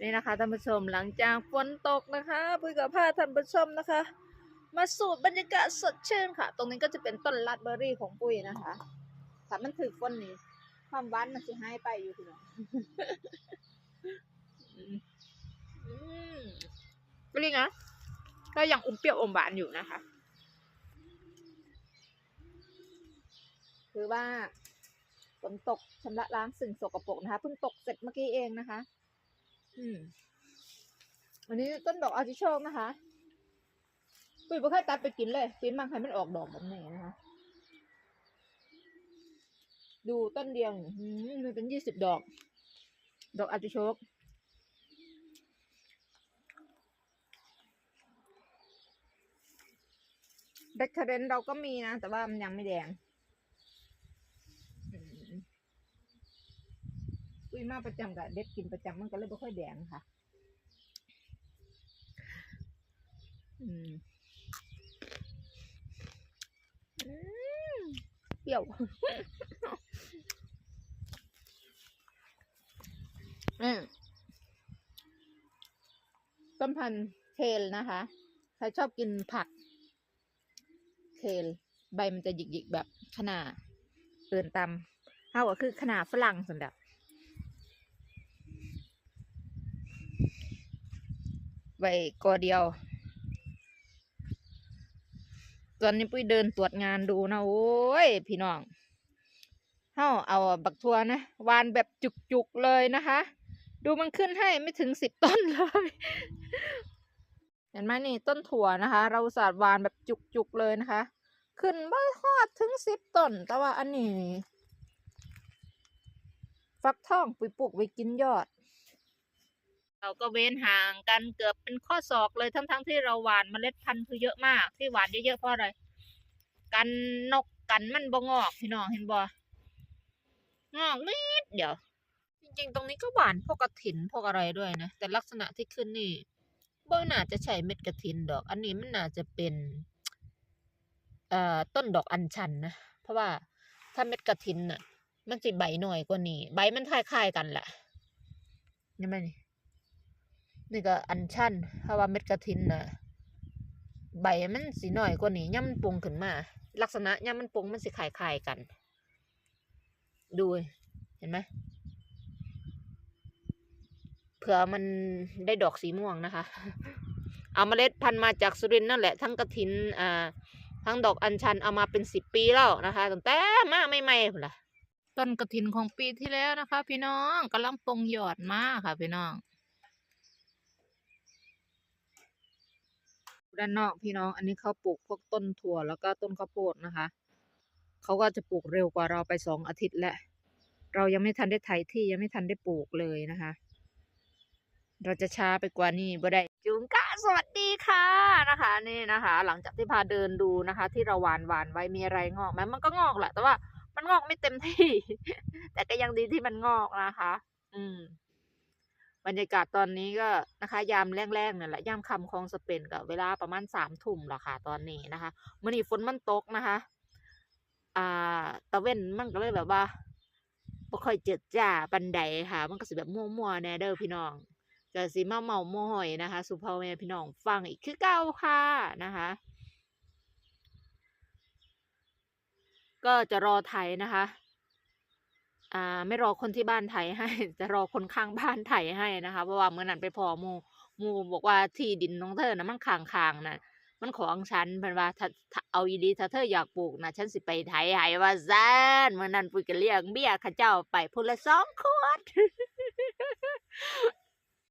นี่นะคะท่านผู้ชมหลังจากฝนตกนะคะปุ้ยกับพาท่านผู้ชมนะคะ มาสูดบรรยากาศสดชื่นค่ะ ตรงนี้ก็จะเป็นต้นลัดเบอร์รี่ของปุ้ยนะคะถ้ามันถึกฝนนี่ความหวานมันจะหายไปอยู่ทีเดียวนี่นะก็ยังอมเปรี้ยวอมหวานอยู่นะคะ คือว่าฝนตกชำระล้างสิ่งสกปรกนะคะเพิ่งตกเสร็จเมื่อกี้เองนะคะ อืมอันนี้ต้นดอกอาร์ติโชกนะคะปุ้ยบ่เคยตัดไปกินเลยปีนบางใครมันออกดอกแบบนี้นะคะ ดูต้นเดียวนี่อืมมันเป็นยี่สิบดอก ดอกอาร์ติโชกเดคเรนเราก็มีนะ แต่ว่ามันยังไม่แดงอืม อุ้ยมาประจำกับเด็ดกินประจำมันก็เลยไม่ค่อยแดงค่ะ อืมเปรี้ยวอืมต้นพันธุ์เคลนะคะ ใครชอบกินผัก เคลใบมันจะหยิกๆแบบขนาดเอื่นตำเท่ากับคือขนาดฝรั่งสำหรับ ใบกอเดียว ตอนนี้ปุ้ยเดินตรวจงานดูนะโอ้ยพี่น้องเฮาเอาบักทัวนะวานแบบจุกๆเลยนะคะ ดูมันขึ้นให้ไม่ถึงสิบต้นเลย เห็นไหมนี่ต้นถั่วนะคะ เราสาดวานแบบจุกๆเลยนะคะ ขึ้นไม่ฮอดถึงสิบต้น แต่ว่าอันนี้ ฟักทองปุยปลูกไว้กินยอด เราก็เว้นห่างกันเกือบเป็นข้อศอกเลยทั้งๆที่เราหวานเมล็ดพันธุ์คือเยอะมาก ที่หวานเยอะๆเพราะอะไรกันนกกันมันบ่งอกพี่น้องเห็นบ่งอกนิดเดี๋ยว จริงๆ ตรงนี้ก็หวานพวกกระถินพวกอะไรด้วยนะแต่ลักษณะที่ขึ้นนี่บ่น่าจะใช่เม็ดกระถินดอก อันนี้มันน่าจะเป็นเอ่อต้นดอกอัญชันนะเพราะว่าถ้าเม็ดกระถินน่ะ มันสิใบหน่อยกว่านี้ ใบมันคล้ายๆกันแหละเห็นไหมนี่นี่ นี่ก็อัญชันเพราะว่าเม็ดกระถินนะใบมันสีหน่อยกว่านี้ย่ำมันปรุงขึ้นมา ลักษณะย่ำมันปรุงมันสิคล้ายๆกัน ดูเห็นไหมเผื่อมันได้ดอกสีม่วงนะคะ เอาเมล็ดพันธุ์มาจากสุรินนั่นแหละ ทั้งกระถินอ่าทั้งดอกอัญชันเอามาเป็นสิบปีแล้วนะคะตั้งแต่มาใหม่ๆพุ่นล่ะต้นกระถินของปีที่แล้วนะคะ พี่น้องกำลังปงยอดมากค่ะ พี่น้อง ด้านนอกพี่น้องอันนี้เขาปลูกพวกต้นถั่วแล้วก็ต้นข้าวโพดนะคะเขาก็จะปลูกเร็วกว่าเราไปสองอาทิตย์แหล้วเรายังไม่ทันได้ไถที่ยังไม่ทันได้ปลูกเลยนะคะ เราจะช้าไปกว่านี้บ่ได้จุงกะสวัสดีค่ะนะคะนี่นะคะ หลังจากที่พาเดินดูนะคะ ที่เราหวานหวานไว้มีอะไรงอกไหมมันก็งอกแหละแต่ว่ามันงอกไม่เต็มที่ แต่ก็ยังดีที่มันงอกนะคะ อืม บรรยากาศตอนนี้ก็นะคะยามแรงๆเนี่ยแหละยามคำคลองสเปนกับเวลาประมาณสามทุ่มแล้วค่ะตอนนี้นะคะมื่อนี้ฝนมันตกนะคะ อ่าตะเว้นมันก็เลยแบบว่าบ่ค่อยเจิดจ้าปันใดค่ะ มันก็สิแบบมั่วๆแน่เด้อพี่น้องก็สิเมาเมาๆม่อยนะคะ สุพ่อแม่พี่น้องฟังอีกคือเก่าค่ะนะคะ ก็จะรอไทยนะคะ อ่าไม่รอคนที่บ้านไถให้ จะรอคนข้างบ้านไถให้นะคะเพราะว่าเมื่อนั้นไปพอมูมูบอกว่าที่ดินน้องเธอนะมันคางคางนะมันของฉันเพิ่นว่าเอาอีดีถ้าเธออยากปลูกนะฉันสิไปไถให้ว่าซ่านเมื่อนั้นปุ้ยก็เรียกเบี้ยข้าเจ้าไปพุ่นละสองขวด